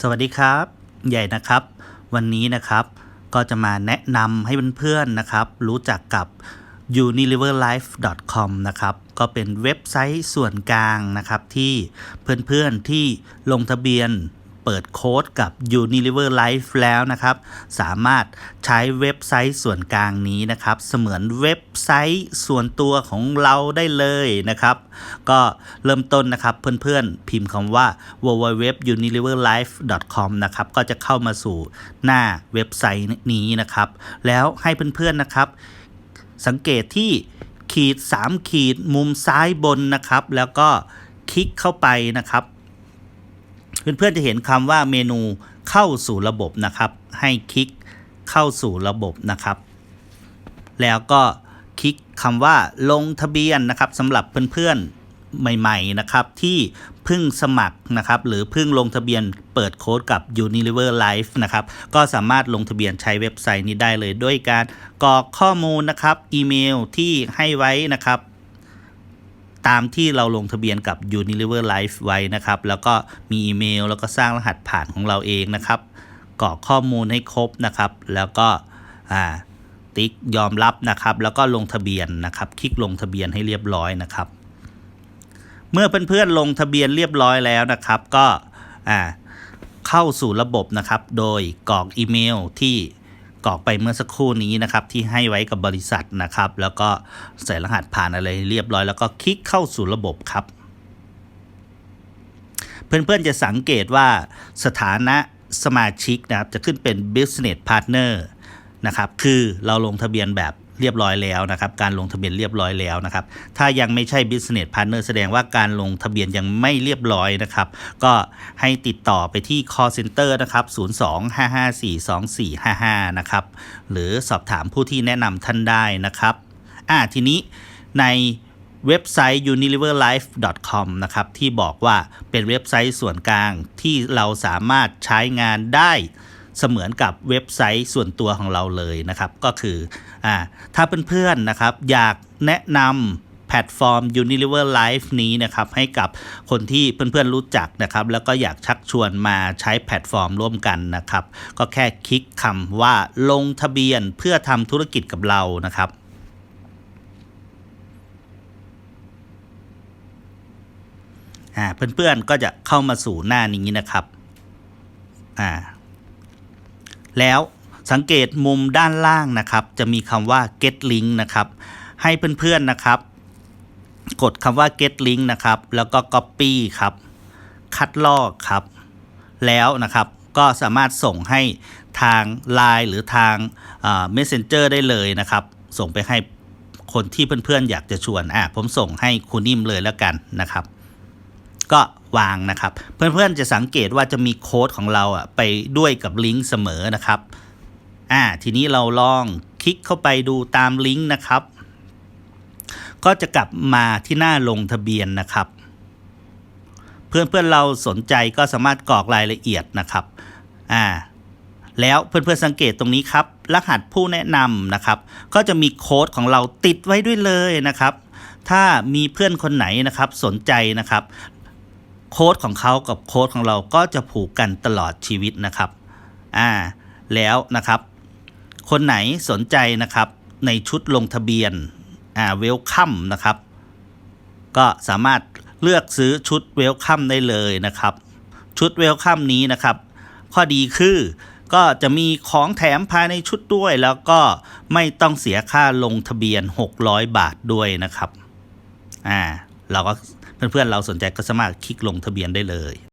สวัสดีครับ ใหญ่นะครับ วันนี้นะครับก็จะมาแนะนำให้เพื่อนๆนะครับ รู้จักกับ unileverlife.com นะครับ ก็เป็นเว็บไซต์ส่วนกลางนะครับที่เพื่อนๆที่ลงทะเบียน เปิดโค้ดกับ Unilever Life แล้วนะครับ สามารถใช้เว็บไซต์ส่วนกลางนี้นะครับ เสมือนเว็บไซต์ส่วนตัวของเราได้เลยนะครับ ก็เริ่มต้นนะครับเพื่อนๆ พิมพ์คำว่า www.unileverlife.com นะครับ ก็จะเข้ามาสู่หน้าเว็บไซต์นี้นะครับ แล้วให้เพื่อนๆนะครับ สังเกตที่ขีด 3 ขีดมุมซ้ายบนนะครับ แล้วก็คลิกเข้าไปนะครับ เพื่อนๆจะเห็นคำว่าเมนูเข้าสู่ระบบนะครับ ให้คลิกเข้าสู่ระบบนะครับ แล้วก็คลิกคำว่าลงทะเบียนนะครับสำหรับเพื่อนๆใหม่ ๆนะครับที่เพิ่งสมัครนะครับหรือเพิ่งลงทะเบียนเปิดโค้ดกับ Unilever Life นะครับก็สามารถลงทะเบียนใช้เว็บไซต์นี้ได้เลย ด้วยการกรอกข้อมูลนะครับ อีเมลที่ให้ไว้นะครับ ตามที่เราลงทะเบียนกับ Unilever Life ไว้นะครับ แล้วก็มีอีเมล แล้วก็สร้างรหัสผ่านของเราเองนะครับกรอกข้อมูลให้ครบนะครับ แล้วก็ติ๊กยอมรับนะครับ แล้วก็ลงทะเบียนนะครับ คลิกลงทะเบียนให้เรียบร้อยนะครับ เมื่อเพื่อนๆลงทะเบียนเรียบร้อยแล้วนะครับ ก็เข้าสู่ระบบนะครับ โดยกรอกอีเมลที่ กรอกไปเมื่อสักครู่นี้นะครับที่ให้ไว้กับบริษัทนะครับ แล้วก็ใส่รหัสผ่านอะไรเรียบร้อย แล้วก็คลิกเข้าสู่ระบบครับ เพื่อนๆจะสังเกตว่าสถานะสมาชิกนะครับจะขึ้นเป็น business partner นะครับคือเราลงทะเบียนแบบ เรียบร้อยแล้วนะครับ การลงทะเบียนเรียบร้อยแล้วนะครับ ถ้ายังไม่ใช่ business partner แสดงว่าการลงทะเบียนยังไม่เรียบร้อยนะครับ ก็ให้ติดต่อไปที่ call center นะครับ 02-554-2455 นะครับ หรือสอบถามผู้ที่แนะนำท่านได้นะครับ อ่าทีนี้ในเว็บไซต์ unileverlife.com นะครับที่บอกว่าเป็นเว็บไซต์ส่วนกลางที่เราสามารถใช้งานได้ เสมือนกับเว็บไซต์ส่วนตัวของเราเลยนะครับ ก็คืออ่าถ้าเพื่อนๆนะครับอยากแนะนำแพลตฟอร์ม Unilever Life นี้นะครับให้กับคนที่เพื่อนๆรู้จักนะครับ แล้วก็อยากชักชวนมาใช้แพลตฟอร์มร่วมกันนะครับ ก็แค่คลิกคำว่าลงทะเบียนเพื่อทำธุรกิจกับเรานะครับเพื่อนๆก็จะเข้ามาสู่หน้านี้นะครับ อ่า แล้วสังเกตมุมด้านล่างนะครับ จะมีคำว่า get link นะครับ ให้เพื่อนๆนะครับ กดคำว่า get link นะครับ แล้วก็ copy ครับ คัดลอกครับ แล้วนะครับก็สามารถส่งให้ทาง Line หรือทาง Messenger ได้เลยนะครับ ส่งไปให้คนที่เพื่อนๆ อยากจะชวนอะผมส่งให้คุณนิ่มเลยแล้วกันนะครับ ก็วางนะครับ เพื่อนๆจะสังเกตว่าจะมีโค้ดของเราอะไปด้วยกับลิงก์เสมอนะครับอ่าทีนี้เราลองคลิกเข้าไปดูตามลิงก์นะครับ ก็จะกลับมาที่หน้าลงทะเบียนนะครับ เพื่อนๆเราสนใจก็สามารถกรอกรายละเอียดนะครับอ่าแล้วเพื่อนๆสังเกตตรงนี้ครับ รหัสผู้แนะนำนะครับ ก็จะมีโค้ดของเราติดไว้ด้วยเลยนะครับ ถ้ามีเพื่อนคนไหนนะครับสนใจนะครับ โค้ดของเขากับโค้ดของเราก็จะผูกกันตลอดชีวิตนะครับอ่าแล้วนะครับ คนไหนสนใจนะครับในชุดลงทะเบียนอ่าเวลคัมนะครับ ก็สามารถเลือกซื้อชุดเวลคัมได้เลยนะครับ ชุดเวลคัมนี้นะครับ ข้อดีคือก็จะมีของแถมภายในชุดด้วย แล้วก็ไม่ต้องเสียค่าลงทะเบียน 600 บาทด้วยนะครับ อ่า เราก็เพื่อนๆเราสนใจก็สามารถคลิกลงทะเบียนได้เลย